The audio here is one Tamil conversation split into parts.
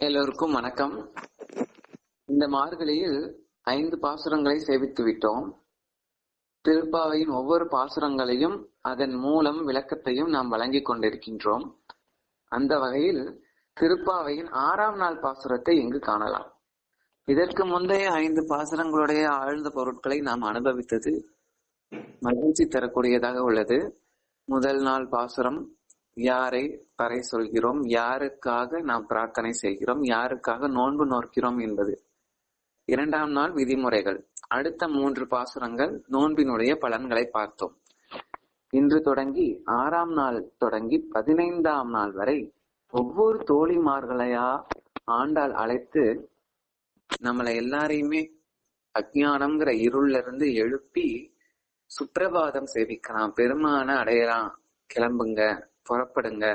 எல்லோருக்கும் வணக்கம். இந்த மார்கழியில் ஐந்து பாசுரங்களை சேவித்து விட்டோம். திருப்பாவையின் ஒவ்வொரு பாசுரங்களையும் அதன் மூலம் விளக்கத்தையும் நாம் வழங்கிக் கொண்டிருக்கின்றோம். அந்த வகையில் திருப்பாவையின் ஆறாம் நாள் பாசுரத்தை இங்கு காணலாம். இதற்கு முந்தைய ஐந்து பாசுரங்களுடைய ஆழ்ந்த பொருட்களை நாம் அனுபவித்தது மகிழ்ச்சி தரக்கூடியதாக உள்ளது. முதல் நாள் பாசுரம் யாரை பறை சொல்கிறோம்? யாருக்காக நாம் பிரார்த்தனை செய்கிறோம்? யாருக்காக நோன்பு நோக்கிறோம் என்பது. இரண்டாம் நாள் விதிமுறைகள். அடுத்த மூன்று பாசுரங்கள் நோன்பினுடைய பலன்களை பார்த்தோம். இன்று தொடங்கி ஆறாம் நாள் தொடங்கி பதினைந்தாம் நாள் வரை ஒவ்வொரு தோழிமார்களையா ஆண்டாள் அழைத்து நம்மளை எல்லாரையுமே அஜானம்ங்கிற இருள்ல இருந்து எழுப்பி சுப்பிரபாதம் சேவிக்கலாம் பெருமான அடையலாம் கிளம்புங்க. புறப்படுங்க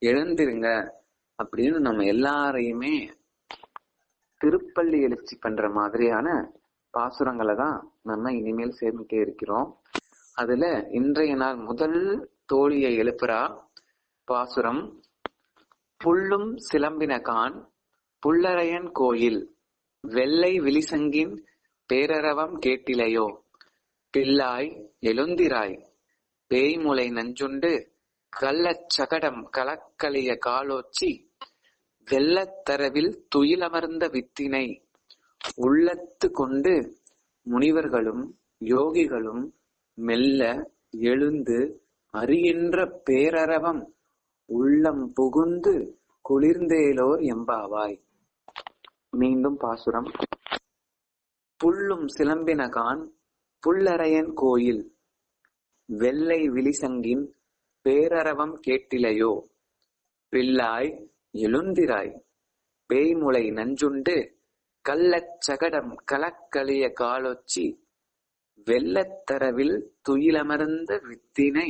எழுந்திருங்க அப்படின்னு நம்ம எல்லாரையுமே திருப்பள்ளி எழுச்சி பண்ற மாதிரியான பாசுரங்களை தான் நம்ம இனிமேல் சேர்ந்துட்டே இருக்கிறோம். அதுல இன்றைய நாள் முதல் தோழியை எழுப்புறா பாசுரம். புல்லும் சிலம்பினகான் புல்லரையன் கோயில் வெள்ளை விழிசங்கின் பேரரவம் கேட்டிலையோ பிள்ளாய் எழுந்திராய் பேய்முலை நஞ்சுண்டு கள்ளச்சகடம் கலக்கலிய காலோச்சி வெள்ளத்தரவில் துயிலமர்ந்த வித்தினை உள்ளத்து கொண்டு முனிவர்களும் யோகிகளும் மெல்ல எழுந்து அறிகின்ற பேரரவம் உள்ளம் புகுந்து குளிர்ந்தேலோர் எம்பாவாய். மீண்டும் பாசுரம். புல்லும் சிலம்பினகான் புல்லரையன் கோயில் வெள்ளை விழிசங்கின் பேரரவம் கேட்டிலையோ? பிள்ளாய் எழுந்திராய். பேய்முலை நஞ்சுண்டு கள்ளச் சகடம் கலக்கலிய காலொச்சி. வெள்ளத்தரவில் துயிலமர்ந்த வித்தினை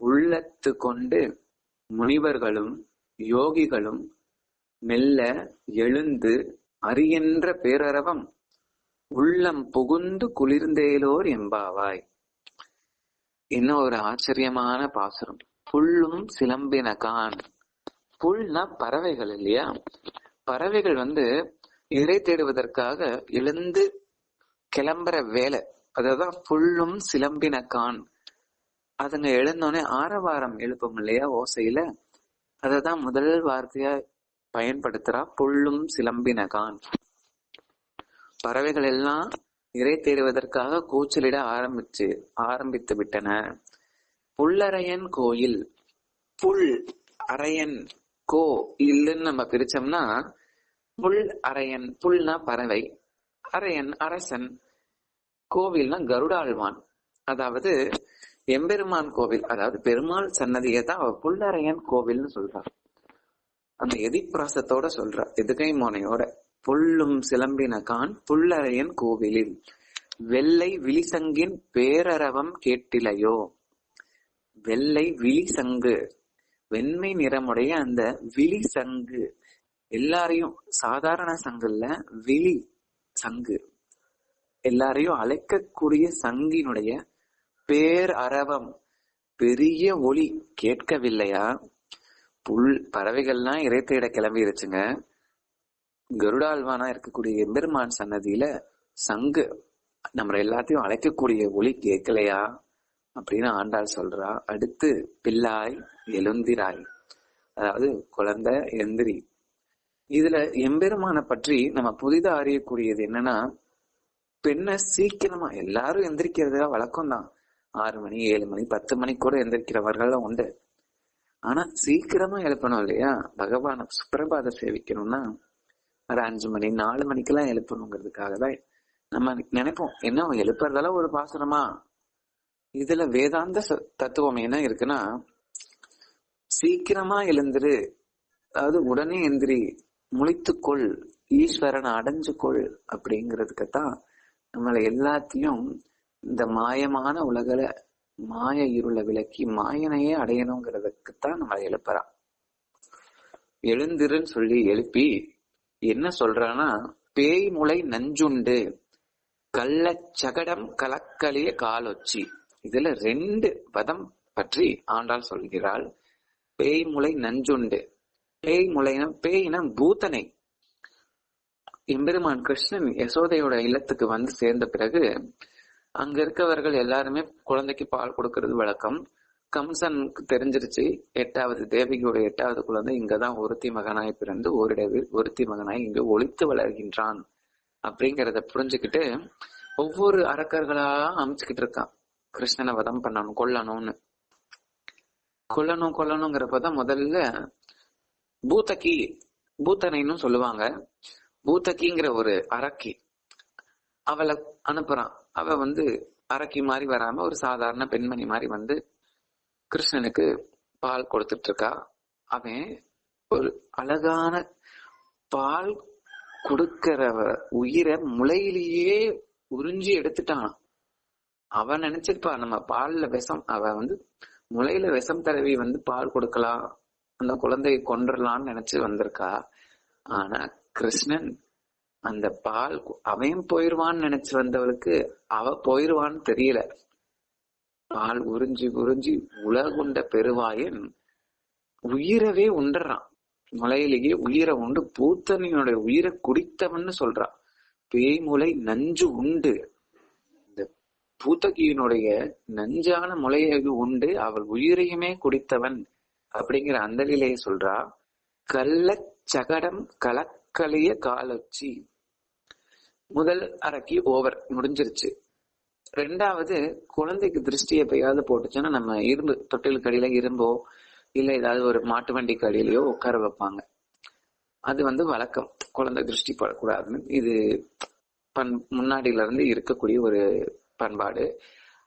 உள்ளத்து கொண்டு முனிவர்களும் யோகிகளும் மெல்ல எழுந்து அறிகின்ற பேரரவம் உள்ளம் புகுந்து குளிர்ந்தேலோர் எம்பாவாய் இன்னும் ஒரு ஆச்சரியமான பாசுரம். புல்லும் சிலம்பினகான். புல்னா பறவைகள் இல்லையா? பறவைகள் வந்து இறை தேடுவதற்காக எழுந்து கிளம்புற வேலை. அதுதான் புல்லும் சிலம்பினகான். அதுங்க எழுந்தோடனே ஆரவாரம் எழுப்பும் இல்லையா ஓசையில? அததான் முதல் வார்த்தையா பயன்படுத்துறா புல்லும் சிலம்பினகான். பறவைகள் எல்லாம் நிறை தேடுவதற்காக கூச்சலிட ஆரம்பிச்சு ஆரம்பித்து விட்டன. புல்லறையன் கோயில். புல் அரையன் கோ இல்லைன்னு நம்ம பிரிச்சோம்னா புல் அரையன் புல்னா பறவை அரையன் அரசன் கோவில்னா கருடாழ்வான். அதாவது எம்பெருமான் கோவில் அதாவது பெருமாள் சன்னதியை தான் அவ புல்லரையன் கோவில்னு சொல்றார் அந்த எதிப்பிராசத்தோட சொல்றா எதுகை மோனையோட. புல்லும் சிலம்பினகான் புல்லரையன் கோவிலில். வெள்ளை விழிசங்கின் பேரரவம் கேட்டிலையோ? வெள்ளை விழிசங்கு. வெண்மை நிறமுடைய அந்த விழி சங்கு எல்லாரையும் சாதாரண சங்குல விழி சங்கு எல்லாரையும் அழைக்கக்கூடிய சங்கினுடைய பேர் அரவம் பெரிய ஒளி கேட்கவில்லையா? புல் பறவைகள்லாம் இறை தேட கிளம்பிருச்சுங்க. கருடாழ்வானா இருக்கக்கூடிய எம்பெருமான் சன்னதியில சங்கு நம்ம எல்லாத்தையும் அழைக்கக்கூடிய ஒளி கேட்கலையா அப்படின்னு ஆண்டாள் சொல்றா. அடுத்து பிள்ளாய் எழுந்திராய். அதாவது குழந்தை எந்திரி இதுல எம்பெருமானை பற்றி நம்ம புதிதா அறியக்கூடியது என்னன்னா பெண்ணை சீக்கிரமா எல்லாரும் எந்திரிக்கிறதா வழக்கம் தான் ஆறு மணி ஏழு மணி பத்து மணி கூட எந்திரிக்கிறவர்கள் உண்டு. ஆனா சீக்கிரமா எழுப்பணும் இல்லையா? பகவான சுப்பிரபாத சேவிக்கணும்னா ஒரு அஞ்சு மணி நாலு மணிக்கெல்லாம் எழுப்பணுங்கிறதுக்காக தான் நம்ம நினைப்போம். என்ன எழுப்புறதெல்லாம் ஒரு பாசனமா? இதுல வேதாந்த தத்துவம் என்ன இருக்குன்னா சீக்கிரமா எழுந்துரு. அதாவது உடனே எந்திரி முழித்துக்கொள் ஈஸ்வரனை அடைஞ்சுக்கொள் அப்படிங்கிறதுக்குத்தான் நம்மளை எல்லாத்தையும் இந்த மாயமான உலகில மாய இருளை விளக்கி மாயனையே அடையணுங்கிறதுக்குத்தான் நம்மளை எழுப்புறான். எழுந்திருன்னு சொல்லி எழுப்பி என்ன சொல்றான்னா பேய் முளை நஞ்சுண்டு கள்ளச்சகடம் கலக்கலிய காலொச்சி. இதுல ரெண்டு பதம் பற்றி ஆண்டாள் சொல்கிறாள். பேய்முளை நஞ்சுண்டு. பேய் முளைனா பேய்னா பூத்தனை எம்பெருமான் கிருஷ்ணன் யசோதையோட இல்லத்துக்கு வந்து சேர்ந்த பிறகு அங்க இருக்கவர்கள் எல்லாருமே குழந்தைக்கு பால் கொடுக்கறது வழக்கம். கம்சனுக்கு தெரிஞ்சிருச்சு. எட்டாவது தேவகியோட எட்டாவது குழந்தை இங்கதான் ஒருத்தி மகனாய் பிறந்து ஓரிடவில் ஒருத்தி மகனாய் இங்கு ஒழித்து வளர்கின்றான். அப்படிங்கறத புரிஞ்சுக்கிட்டு ஒவ்வொரு அரக்கர்களா அமைச்சுக்கிட்டு இருக்கான். கிருஷ்ணனை வதம் பண்ணணும் கொல்லணும்னு. கொல்லணும் கொல்லணுங்கிறப்பதான் முதல்ல பூத்தகி பூத்தனைன்னு சொல்லுவாங்க. பூத்தகிங்கிற ஒரு அரக்கி அவளை அனுப்புறான். அவ வந்து அரக்கி மாதிரி வராம ஒரு சாதாரண பெண்மணி மாதிரி வந்து கிருஷ்ணனுக்கு பால் கொடுத்துட்டு இருக்கா அவன் ஒரு அழகான பால் கொடுக்கிறவ உயிரை முளையிலேயே உறிஞ்சி எடுத்துட்டான் அவன் நினைச்சிருப்பா நம்ம பால்ல விஷம் அவ வந்து முளையில விஷம் தடவி வந்து பால் கொடுக்கலாம் அந்த குழந்தையை கொன்றலாம்னு நினைச்சு வந்திருக்கா. ஆனா கிருஷ்ணன் அந்த பால் அவன் போயிருவான்னு நினைச்சு வந்தவளுக்கு அவ போயிருவான்னு தெரியல. பால் உறிஞ்சி உறிஞ்சி உலகுண்ட பெருவாயன் உயிரவே உண்டுறான். மலையிலேயே உயிரை உண்டு. பூத்தனியோட உயிரை குடித்தவன்னு சொல்றான். பேய்முலை நஞ்சு உண்டு. இந்த பூத்தகியினுடைய நஞ்சான முலையை உண்டு. அவள் உயிரையுமே குடித்தவன் அப்படிங்கிற அந்த நிலையை சொல்றா. கள்ள சகடம் கலக்கலிய காலொச்சி. முதல் அரக்கி ஓவர் முடிஞ்சிருச்சு. ரெண்டாவது குழந்தைக்கு திருஷ்டி எப்பயாவது போட்டுச்சுன்னா நம்ம இரும்பு தொட்டிலுக்கு அடியில இரும்போ இல்ல ஏதாவது ஒரு மாட்டு வண்டிக்கு அடியிலயோ உட்கார வைப்பாங்க. அது வந்து வழக்கம். குழந்தை திருஷ்டி படக்கூடாதுன்னு. இது பண் முன்னாடியில இருந்து இருக்கக்கூடிய ஒரு பண்பாடு.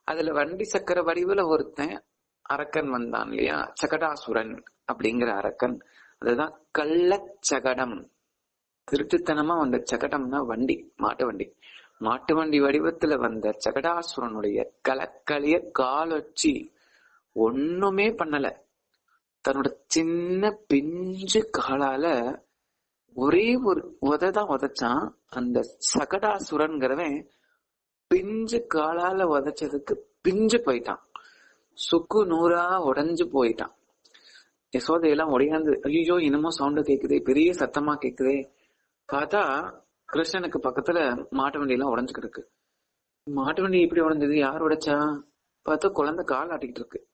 அதுல வண்டி சக்கர வடிவுல ஒருத்தன் அரக்கன் வந்தான் இல்லையா? சகடாசுரன் அப்படிங்கிற அரக்கன். அதுதான் கள்ளச்சகடம் திருட்டுத்தனமா வந்த சகடம்னா வண்டி மாட்டு வண்டி. மாட்டு வண்டி வடிவத்துல வந்த சகடாசுரனுடைய கலக்கலிய காலொச்சி ஒண்ணுமே பண்ணல. தன்னோட சின்ன பிஞ்சு காலால ஒரே ஒரு உததான் உதைச்சான். அந்த சகடாசுரன்கிறவன் பிஞ்சு காலால உதைச்சதுக்கு பிஞ்சு போயிட்டான். சுக்கு நூறா உடைஞ்சு போயிட்டான். யசோதையெல்லாம் உடையாந்து ஐயோ என்னமோ சவுண்டு கேக்குதே பெரிய சத்தமா கேக்குதே. பார்த்தா கிருஷ்ணனுக்கு பக்கத்துல மாட்டு வண்டி எல்லாம் உடஞ்சு கிடக்கு மாட்டு வண்டி இப்படி உடஞ்சது? யார் உடைச்சா? பார்த்தா குழந்தை கால் ஆட்டிக்கிட்டு இருக்கு.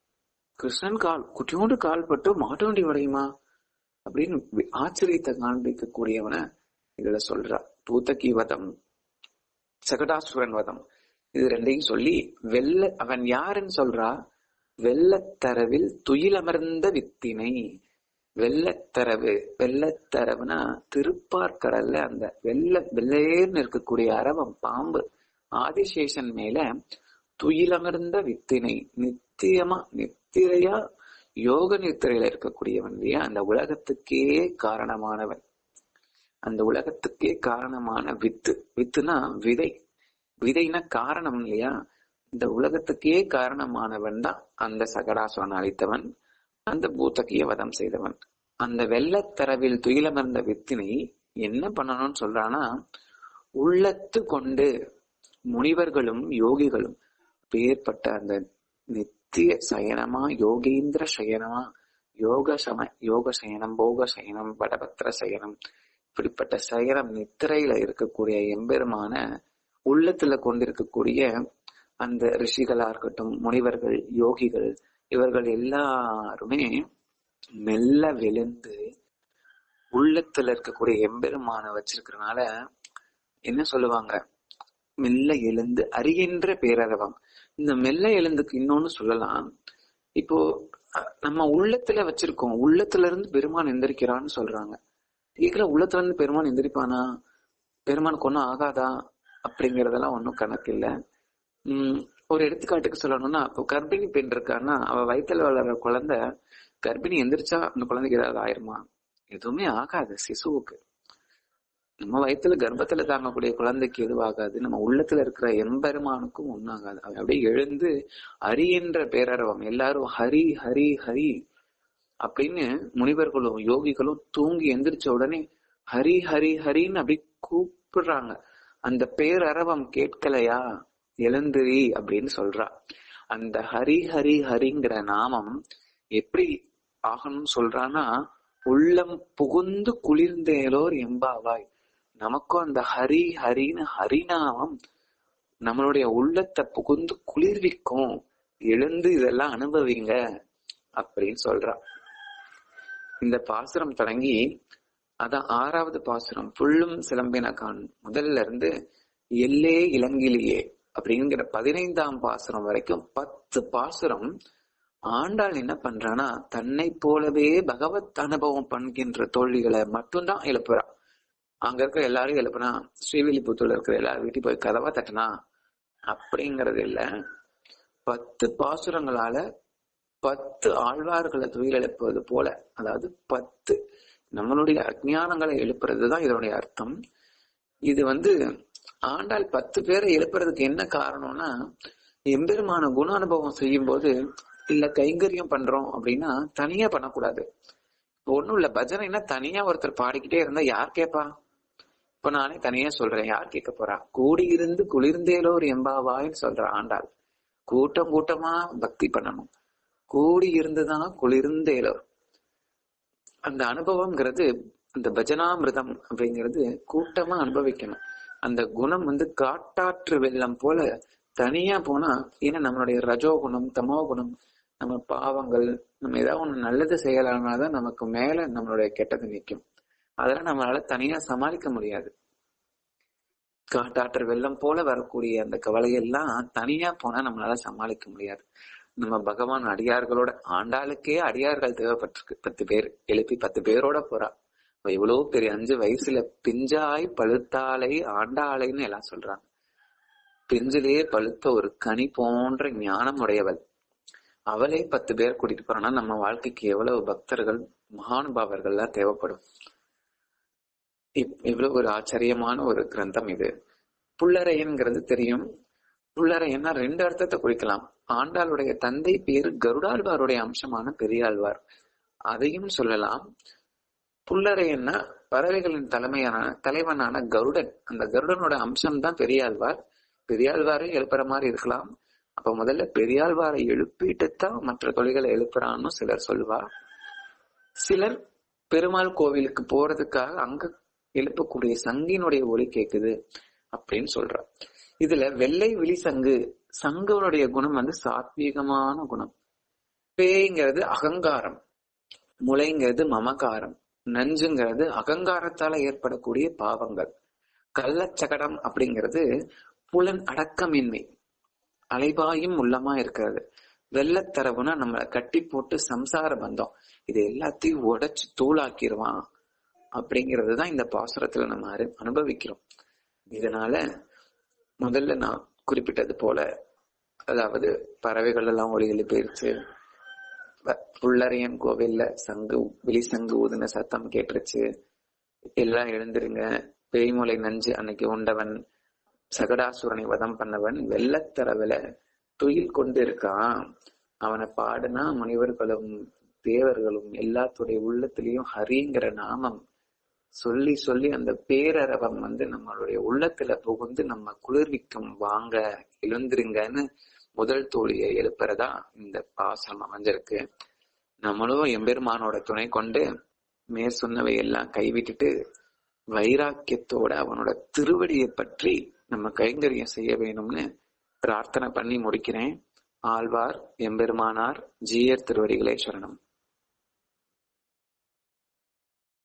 கிருஷ்ணன் கால் குட்டியோண்டு கால் பட்டு மாட்டு வண்டி உடையுமா? அப்படின்னு ஆச்சரியத்தை காண்பிக்கக்கூடியவன இதுல சொல்றா. பூத்தகி வதம் சகடாசுரன் வதம். இது ரெண்டையும் சொல்லி வெள்ள அவன் யாருன்னு சொல்றா? வெள்ளத்தரவில் துயிலமர்ந்த வித்தினை. வெள்ளத்தரவு வெள்ளத்தரவுனா திருப்பார்கடல்ல அந்த வெள்ள வெள்ளையர்னு இருக்கக்கூடிய அரவம் பாம்பு ஆதிசேஷன் மேல துயிலமர்ந்த வித்தினை நித்தியமா நித்திரையா யோக நித்திரையில இருக்கக்கூடியவன் இல்லையா? அந்த உலகத்துக்கே காரணமானவன். அந்த உலகத்துக்கே காரணமான வித்து வித்துனா விதை. விதைனா காரணம் இல்லையா? இந்த உலகத்துக்கே காரணமானவன் தான் அந்த சகடாசுவன் அளித்தவன். அந்த பூத்தகிய வதம் செய்தவன். அந்த வெள்ளத்தரவில் துயிலமர்ந்த வித்தினை என்ன பண்ணணும்னு சொல்றானா உள்ளத்து கொண்டு முனிவர்களும் யோகிகளும் பேர்பட்ட அந்த நித்திய சயனமா யோகேந்திர சயனமா யோக சம யோக சயனம் போக சயனம் வடபத்திர சயனம் இப்படிப்பட்ட சயனம் நித்திரையில இருக்கக்கூடிய எம்பெருமான உள்ளத்துல கொண்டிருக்கக்கூடிய அந்த ரிஷிகளா இருக்கட்டும் முனிவர்கள் யோகிகள் இவர்கள் எல்லாருமே மெல்ல விழுந்து உள்ளத்துல இருக்கக்கூடிய எம்பெருமான வச்சிருக்கிறனால என்ன சொல்லுவாங்க? மெல்ல எழுந்து அறிகின்ற பேரறவம் இந்த மெல்ல எழுந்துக்கு இன்னொன்னு சொல்லலாம். இப்போ நம்ம உள்ளத்துல வச்சிருக்கோம். உள்ளத்துல இருந்து பெருமான் எந்திரிக்கிறான்னு சொல்றாங்க. கேட்கல உள்ளத்துல இருந்து பெருமான் எந்திரிப்பானா? பெருமானுக்கு ஒன்னும் ஆகாதா? அப்படிங்கறதெல்லாம் ஒன்னும் கணக்கு இல்லை. உம் ஒரு எடுத்துக்காட்டுக்கு சொல்லணும்னா இப்போ கர்ப்பிணி பெண் இருக்கான்னா அவ வயிற்றுல வளர்ற குழந்தை கர்ப்பிணி எந்திரிச்சா அந்த குழந்தைக்கு ஏதாவது ஆயிருமா? எதுவுமே ஆகாது சிசுவுக்கு. நம்ம வயிற்றுல கர்ப்பத்துல தாங்கக்கூடிய குழந்தைக்கு எதுவாகாது நம்ம உள்ளத்துல இருக்கிற எம்பெருமானுக்கும் ஒன்றாகாது அவன் அப்படியே எழுந்து ஹரின்ற பேரரவம் எல்லாரும் ஹரி ஹரி ஹரி அப்படின்னு முனிவர்களும் யோகிகளும் தூங்கி எந்திரிச்ச உடனே ஹரி ஹரி ஹரின்னு அப்படி கூப்பிடுறாங்க. அந்த பேரரவம் கேட்கலையா? எழுந்திரி அப்படின்னு சொல்றா. அந்த ஹரி ஹரி ஹரிங்கிற நாமம் எப்படி ஆகணும்னு சொல்றான்னா உள்ளம் புகுந்து குளிர்ந்தேலோர் எம்பாவாய். நமக்கும் அந்த ஹரி ஹரின்னு ஹரிநாமம் நம்மளுடைய உள்ளத்தை புகுந்து குளிர்விக்கும். எழுந்து இதெல்லாம் அனுபவிங்க அப்படின்னு சொல்றா. இந்த பாசுரம் தொடங்கி அதான் ஆறாவது பாசுரம் புல்லும் சிலம்பினகான் முதல்ல இருந்து எல்லே இளங்கிலேயே. அப்படிங்கிற பதினைந்தாம் பாசுரம் வரைக்கும் பத்து பாசுரம் ஆண்டாள் என்ன பண்றானா தன்னை போலவே பகவத் அனுபவம் பண்கின்ற தோழிகளை மட்டும்தான் எழுப்புறா. அங்க இருக்கிற எல்லாரும் எழுப்புனா ஸ்ரீவில்லிபுத்தூர்ல இருக்கிற எல்லாரும் வீட்டுக்கு போய் கதவா தட்டினா அப்படிங்கறது இல்ல. பத்து பாசுரங்களால பத்து ஆழ்வார்களை துயில் எழுப்புவது போல அதாவது பத்து நம்மளுடைய அஜ்ஞானங்களை எழுப்புறதுதான் இதனுடைய அர்த்தம். இது வந்து ஆண்டாள் பத்து பேரை எழுப்புறதுக்கு என்ன காரணம்னா எம்பெருமான குண அனுபவம் செய்யும் போது இல்ல கைங்கரியம் பண்றோம் அப்படின்னா தனியா பண்ணக்கூடாது. ஒண்ணும் இல்ல பஜனைன்னா தனியா ஒருத்தர் பாடிக்கிட்டே இருந்தா யார் கேப்பா? இப்ப நானே தனியா சொல்றேன் யார் கேட்க போறா? கூடி இருந்து குளிர்ந்தேலோ ஒரு எம்பாவாயின்னு சொல்ற ஆண்டாள். கூட்டம் கூட்டமா பக்தி பண்ணணும். கூடி இருந்துதான் குளிர்ந்தேலோ அந்த அனுபவம்ங்கிறது அந்த பஜனாமிரதம் அப்படிங்கிறது கூட்டமா அனுபவிக்கணும். அந்த குணம் வந்து காட்டாற்று வெள்ளம் போல தனியா போனா ஏன்னா நம்மளுடைய ரஜோ குணம் தமோ குணம் நம்ம பாவங்கள் நம்ம ஏதாவது ஒண்ணு நல்லது செய்யலாம்னாதான் நமக்கு மேல நம்மளுடைய கெட்டது நிற்கும் அதெல்லாம் நம்மளால தனியா சமாளிக்க முடியாது. காட்டாற்று வெள்ளம் போல வரக்கூடிய அந்த கவலையெல்லாம் தனியா போனா நம்மளால சமாளிக்க முடியாது. நம்ம பகவான் அடியார்களோட ஆண்டாளுக்கே அடியார்கள் தேவைப்பட்டிருக்கு. பத்து பேர் எழுப்பி பத்து பேரோட போறா. எவ்வளவு இவ்வளவு பெரிய அஞ்சு வயசுல பிஞ்சாய் பழுத்தாலை ஆண்டாளைன்னு எல்லாம் சொல்றாங்க. பிஞ்சிலே பழுத்த ஒரு கனி போன்ற ஞானம் உடையவள். அவளே பத்து பேர் கூட்டிட்டு போறோம்னா நம்ம வாழ்க்கைக்கு எவ்வளவு பக்தர்கள் மகானுபாவர்கள்லாம் தேவைப்படும். இவ்வளவு ஒரு ஆச்சரியமான ஒரு கிரந்தம் இது. புள்ளரையன்கிறது தெரியும். புள்ளரையன்னா ரெண்டு அர்த்தத்தை குறிக்கலாம். ஆண்டாளுடைய தந்தை பேர் கருடாழ்வாருடைய அம்சமான பெரியாழ்வார். அதையும் சொல்லலாம். புள்ளரையன்னா பறவைகளின் தலைமையான தலைவனான கருடன். அந்த கருடனோட அம்சம் தான் பெரியாழ்வார். பெரியாழ்வாரை எழுப்புற மாதிரி இருக்கலாம். அப்ப முதல்ல பெரியாழ்வாரை எழுப்பிட்டு தான் மற்ற தொழில்களை எழுப்புறான்னு சிலர் சொல்வா சிலர் பெருமாள் கோவிலுக்கு போறதுக்காக அங்க எழுப்பக்கூடிய சங்கினுடைய ஒளி கேக்குது அப்படின்னு சொல்ற இதுல வெள்ளை விழி சங்கு சங்கனுடைய குணம் வந்து சாத்வீகமான குணம். பேய்ங்கிறது அகங்காரம் முளைங்கிறது மமகாரம். நஞ்சுங்கிறது அகங்காரத்தால ஏற்படக்கூடிய பாவங்கள். கள்ளச்சகடம் அப்படிங்கிறது புலன் அடக்கமின்மை. அலைபாயும் உள்ளமா இருக்கிறது. வெள்ளத்தரவுனா நம்மளை கட்டி போட்டு சம்சார பந்தம். இது எல்லாத்தையும் உடைச்சு தூளாக்கிடுவான் அப்படிங்கிறது தான் இந்த பாசுரத்துல நம்ம அனுபவிக்கிறோம். இதனால முதல்ல நான் குறிப்பிட்டது போல அதாவது பறவைகள் எல்லாம் ஒளிகளி போயிருச்சு. புள்ளரையன் கோவில்ல சங்கு வெளி சங்கு ஊதுன சத்தம் கேட்டுருச்சு. எல்லாம் எழுந்திருங்க. பேய்மொழி நஞ்சு அன்னைக்கு உண்டவன். சகடாசுரனை வதம் பண்ணவன். வெள்ளத்தரவுல துயில் கொண்டு இருக்கான். அவனை பாடுனா முனிவர்களும் தேவர்களும் எல்லாத்துடைய உள்ளத்திலையும் ஹரிங்கிற நாமம் சொல்லி சொல்லி அந்த பேரரவம் வந்து நம்மளுடைய உள்ளத்துல புகுந்து நம்ம குளிர்விக்கும். வாங்க எழுந்திருங்கன்னு முதல் தோழியை எழுப்புறதா இந்த பாசனம் அமைஞ்சிருக்கு. நம்மளும் எம்பெருமானோட துணை கொண்டு மே சொன்னவை எல்லாம் கைவிட்டுட்டு வைராக்கியத்தோட அவனோட திருவடியை பற்றி நம்ம கைங்கரியம் செய்ய வேணும்னு பிரார்த்தனை பண்ணி முடிக்கிறேன். ஆழ்வார் எம்பெருமானார் ஜீயர் திருவடிகளே